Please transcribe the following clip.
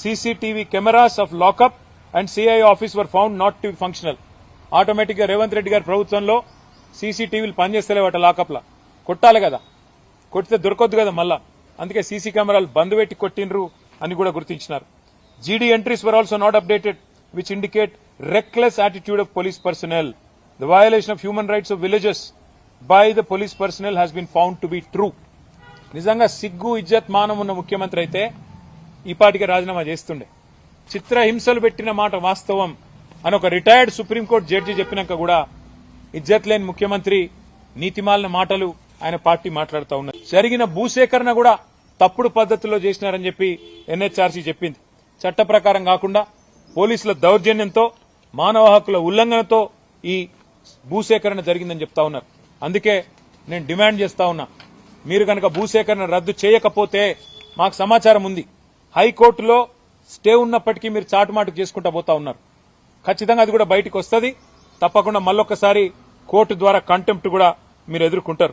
CCTV cameras of lockup and CI office were found not to functional. ఆటోమేటిక్గా రేవంత్ రెడ్డి గారి ప్రభుత్వంలో సీసీటీవీలు పనిచేస్తలేవట lockup లా కొట్టాలి కదా. కొట్టితే దొరకొద్దు కదా మళ్ళా. అందుకే సీసీ కెమెరాలు బంద్ పెట్టి కొట్టిండ్రు అని కూడా గుర్తించినారు. GD entries were also not updated which indicate reckless attitude of police personnel the violation of human rights of villages by the police personnel has been found to be true నిజంగా సిగ్గు ఇజ్జత్ మానం ఉన్న ముఖ్యమంత్రి అయితే ఇపాటికి రాజీనామా చేస్తుండే. చిత్రహింసలు పెట్టిన మాట వాస్తవం అని ఒక రిటైర్డ్ సుప్రీంకోర్టు జడ్జి చెప్పినాక కూడా ఇజ్జత్ లేని ముఖ్యమంత్రి నీతిమాలిన మాటలు ఆయన పార్టీ మాట్లాడుతూ ఉన్నారు. జరిగిన భూసేకరణ కూడా తప్పుడు పద్ధతిలో చేసినారని చెప్పి ఎన్హెచ్ఆర్సీ చెప్పింది. చట్ట ప్రకారం కాకుండా పోలీసుల దౌర్జన్యంతో మానవ హక్కుల ఉల్లంఘనతో ఈ భూసేకరణ జరిగిందని చెప్తా ఉన్నారు. అందుకే నేను డిమాండ్ చేస్తా ఉన్నా. మీరు కనుక భూసేకరణ రద్దు చేయకపోతే మాకు సమాచారం ఉంది. హైకోర్టులో స్టే ఉన్నప్పటికీ మీరు చాటుమాటు చేసుకుంటా పోతా ఉన్నారు. ఖచ్చితంగా అది కూడా బయటికి వస్తుంది. తప్పకుండా మళ్ళొకసారి కోర్టు ద్వారా కంటెంప్ట్ కూడా మీరు ఎదుర్కొంటారు.